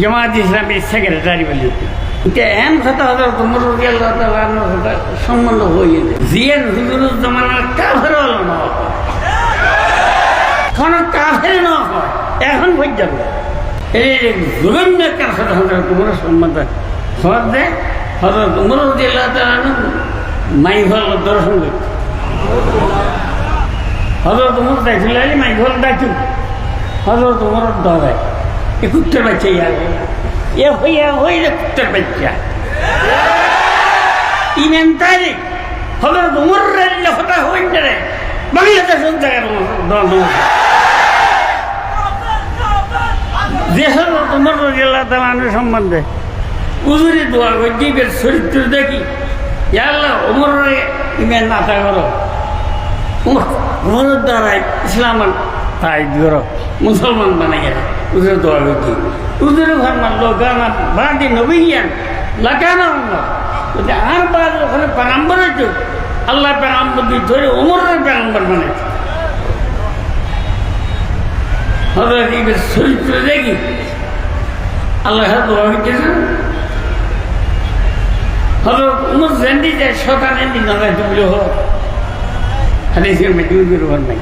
জামাত ইসলামের সেক্রেটারি বলি। এমন কথা হতো তোমার সম্বন্ধ হয়ে যায়। হুজুরুর জমানার কাফের হলো না কোন কাফের না হয়। এখন যাবে এই জুলুম কার সাথে হতো তোমার সম্বন্ধ? সব দেয় হজরত উমর রাদিয়াল্লাহু তাআলা মাই হল দর্শন করতে হজরত উমর দেখছিল মাই হল ডাকি হজরত উমর এ কুত্তের বাচ্চা ইয়া এ হইয়া হই হইলে কুত্তের বাচ্চা। ইমেন তারিখ হজরত উমর রাদিয়াল্লাহু হতা হইন রে বাংলাদেশ জায়গার দল যে হজরত উমর রাদিয়াল্লাহু তাআলা সম্বন্ধে উজুরি দোয়া করে জীবের চরিত্র দেখি। আল্লাহ, উমর ইমেন না করো। উমরের দ্বারাই ইসলাম তাই করো। মুসলমান বানাই গেছে উজুরে দোয়া করছি উজুরে ঘর মারলো গানা বাদি নবীয়ান লাগানো আর বাদ ওখানে পেরাম্বর হয়েছে আল্লাহ পেরাম্বর দিয়ে ধরে উমরের পেরাম্বর ইবের চরিত্র দেখি আল্লাহ দোয়া করতেছে। হজরত উমর জেন্দি যায় শতান এন্দি নগাই তুমি হোক মেজুর নাই।